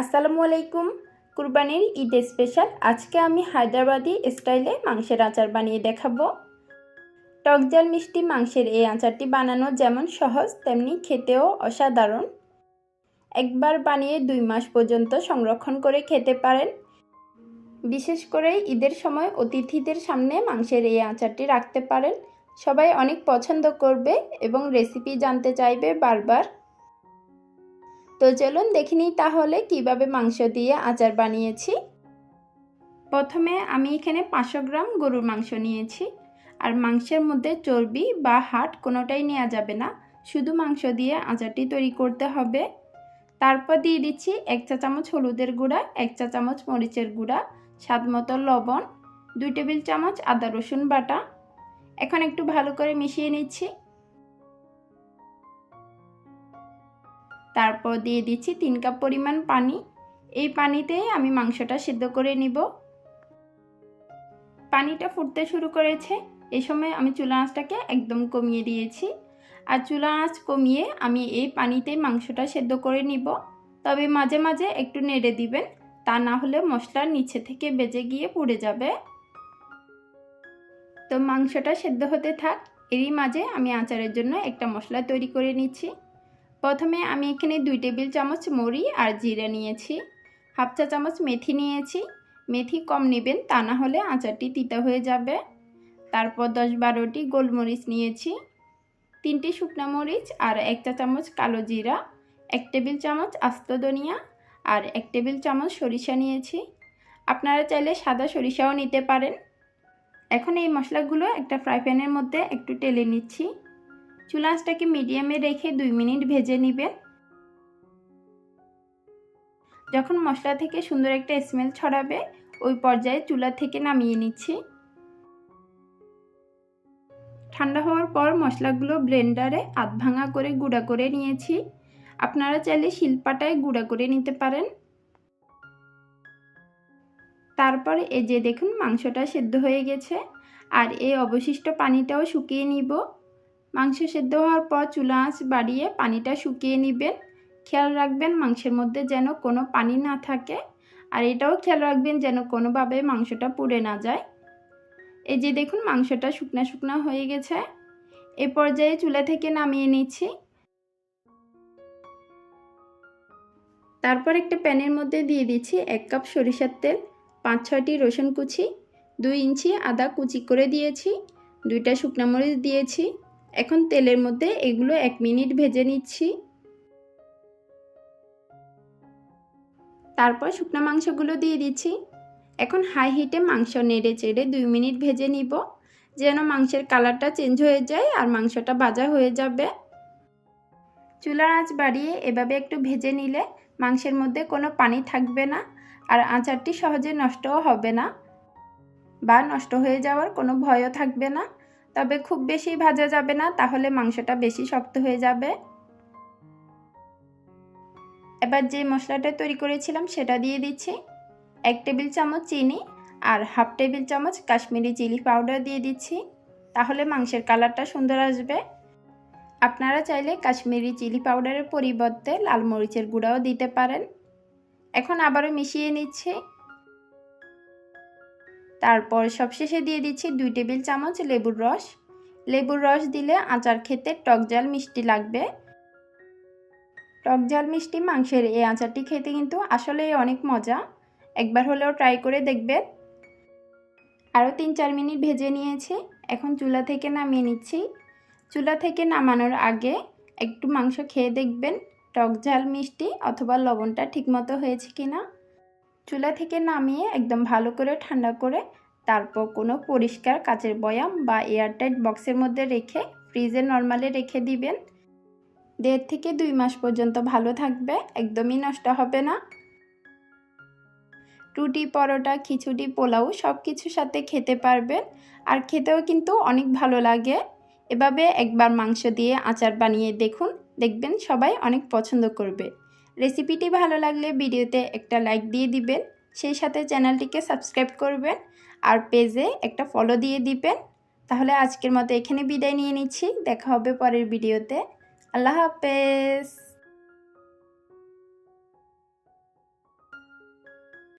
আসসালামু আলাইকুম। কুরবানির ঈদ স্পেশাল। আজকে আমি হায়দ্রাবাদি স্টাইলে মাংসের আচার বানিয়ে দেখাবো। টকজাল মিষ্টি মাংসের এই আচারটি বানানো যেমন সহজ, তেমনি খেতেও অসাধারণ। একবার বানিয়ে দুই মাস পর্যন্ত সংরক্ষণ করে খেতে পারেন। বিশেষ করে ঈদের সময় অতিথিদের সামনে মাংসের এই আচারটি রাখতে পারেন। সবাই অনেক পছন্দ করবে এবং রেসিপি জানতে চাইবে বারবার। তো চলুন দেখিনি তাহলে কীভাবে মাংস দিয়ে আচার বানিয়েছি। প্রথমে আমি এখানে পাঁচশো গ্রাম গরুর মাংস নিয়েছি। আর মাংসের মধ্যে চর্বি বা হাট কোনোটাই নেওয়া যাবে না। শুধু মাংস দিয়ে আচারটি তৈরি করতে হবে। তারপর দিয়ে দিচ্ছি এক চা চামচ হলুদের গুঁড়া, এক চা চামচ মরিচের গুঁড়া, স্বাদ মতো লবণ, দুই টেবিল চামচ আদা রসুন বাটা। এখন একটু ভালো করে মিশিয়ে নিচ্ছি। তারপর দিয়ে দিচ্ছি তিন কাপ পরিমাণ পানি। এই পানিতেই আমি মাংসটা সিদ্ধ করে নিব। পানিটা ফুটতে শুরু করেছে। এই সময় আমি চুলা আঁচটাকে একদম কমিয়ে দিয়েছি। আর চুলা আঁচ কমিয়ে আমি এই পানিতে মাংসটা সেদ্ধ করে নিব। তবে মাঝে মাঝে একটু নেড়ে দিবেন, তা না হলে মশলার নিচে থেকে বেজে গিয়ে পুড়ে যাবে। তো মাংসটা সেদ্ধ হতে থাক। এরই মাঝে আমি আচারের জন্য একটা মশলা তৈরি করে নিচ্ছি। প্রথমে আমি এখানে দুই টেবিল চামচ মরি আর জিরা নিয়েছি। হাফ চা চামচ মেথি নিয়েছি। মেথি কম নেবেন, তা না হলে আচারটি তিতা হয়ে যাবে। তারপর দশ বারোটি গোলমরিচ নিয়েছি। তিনটি শুকনো মরিচ আর এক চা চামচ কালো জিরা, এক টেবিল চামচ আস্ত ধনিয়া আর এক টেবিল চামচ সরিষা নিয়েছি। আপনারা চাইলে সাদা সরিষাও নিতে পারেন। এখন এই মশলাগুলো একটা ফ্রাই প্যানের মধ্যে একটু টেলে নিচ্ছি। চুলা আঁচটাকে মিডিয়ামে রেখে দুই মিনিট ভেজে নেবেন। যখন মশলা থেকে সুন্দর একটা স্মেল ছড়াবে, ওই পর্যায়ে চুলা থেকে নামিয়ে নিচ্ছি। ঠান্ডা হওয়ার পর মশলাগুলো ব্লেন্ডারে আধ ভাঙা করে গুঁড়া করে নিয়েছি। আপনারা চাইলে শিলপাটায় গুঁড়া করে নিতে পারেন। তারপর এই যে দেখুন মাংসটা সেদ্ধ হয়ে গেছে। আর এই অবশিষ্ট পানিটাও শুকিয়ে নিব। মাংস সেদ্ধ হওয়ার পর চুলা আঁচ বাড়িয়ে পানিটা শুকিয়ে নেবেন। খেয়াল রাখবেন মাংসের মধ্যে যেন কোনো পানি না থাকে আর এটাও খেয়াল রাখবেন যেন কোনোভাবে মাংসটা পুড়ে না যায়। এই যে দেখুন মাংসটা শুকনা শুকনা হয়ে গেছে। এ পর্যায়ে চুলা থেকে নামিয়ে নিচ্ছি। তারপর একটা প্যানের মধ্যে দিয়ে দিচ্ছি এক কাপ সরিষার তেল, পাঁচ ছয়টি রসুন কুচি, দুই ইঞ্চি আদা কুচি করে দিয়েছি, দুইটা শুকনো মরিচ দিয়েছি। এখন তেলের মধ্যে এগুলো এক মিনিট ভেজে নিচ্ছি। তারপর শুকনো মাংসগুলো দিয়ে দিচ্ছি। এখন হাই হিটে মাংস নেড়ে চেড়ে দুই মিনিট ভেজে নিব, যেন মাংসের কালারটা চেঞ্জ হয়ে যায় আর মাংসটা ভাজা হয়ে যাবে। চুলার আঁচ বাড়িয়ে এভাবে একটু ভেজে নিলে মাংসের মধ্যে কোনো পানি থাকবে না আর আচারটি সহজে নষ্টও হবে না বা নষ্ট হয়ে যাওয়ার কোনো ভয়ও থাকবে না। তবে খুব বেশি ভাজা যাবে না, তাহলে মাংসটা বেশি শক্ত হয়ে যাবে। এবার যে মশলাটা তৈরি করেছিলাম সেটা দিয়ে দিচ্ছি। এক টেবিল চামচ চিনি আর হাফ টেবিল চামচ কাশ্মীরি চিলি পাউডার দিয়ে দিচ্ছি। তাহলে মাংসের কালারটা সুন্দর আসবে। আপনারা চাইলে কাশ্মীরি চিলি পাউডারের পরিবর্তে লাল মরিচের গুঁড়াও দিতে পারেন। এখন আবারও মিশিয়ে নিচ্ছি। তারপর সবশেষে দিয়ে দিচ্ছি দুই টেবিল চামচ লেবুর রস। লেবুর রস দিলে আচার খেতে টক জাল মিষ্টি লাগবে। টক জাল মিষ্টি মাংসের এই আচারটি খেতে কিন্তু আসলেই অনেক মজা। একবার হলেও ট্রাই করে দেখবেন। আরও তিন চার মিনিট ভেজে নিয়েছি। এখন চুলা থেকে নামিয়ে নিচ্ছি। চুলা থেকে নামানোর আগে একটু মাংস খেয়ে দেখবেন টক ঝাল মিষ্টি অথবা লবণটা ঠিকমতো হয়েছে কিনা। চুলা থেকে নামিয়ে একদম ভালো করে ঠান্ডা করে তারপর কোনো পরিষ্কার কাচের বয়াম বা এয়ারটাইট বক্সের মধ্যে রেখে ফ্রিজে নর্মালে রেখে দিবেন। দেড় থেকে দুই মাস পর্যন্ত ভালো থাকবে, একদমই নষ্ট হবে না। রুটি, পরোটা, খিচুড়ি, পোলাও সব কিছুর সাথে খেতে পারবেন, আর খেতেও কিন্তু অনেক ভালো লাগে। এভাবে একবার মাংস দিয়ে আচার বানিয়ে দেখুন, দেখবেন সবাই অনেক পছন্দ করবে। রেসিপিটি ভালো লাগলে ভিডিওতে একটা লাইক দিয়ে দিবেন, সেই সাথে চ্যানেলটিকে সাবস্ক্রাইব করবেন আর পেজে একটা ফলো দিয়ে দিবেন। তাহলে আজকের মতো এখানে বিদায় নিয়ে নিচ্ছি, দেখা হবে পরের ভিডিওতে। আল্লাহ হাফেজ।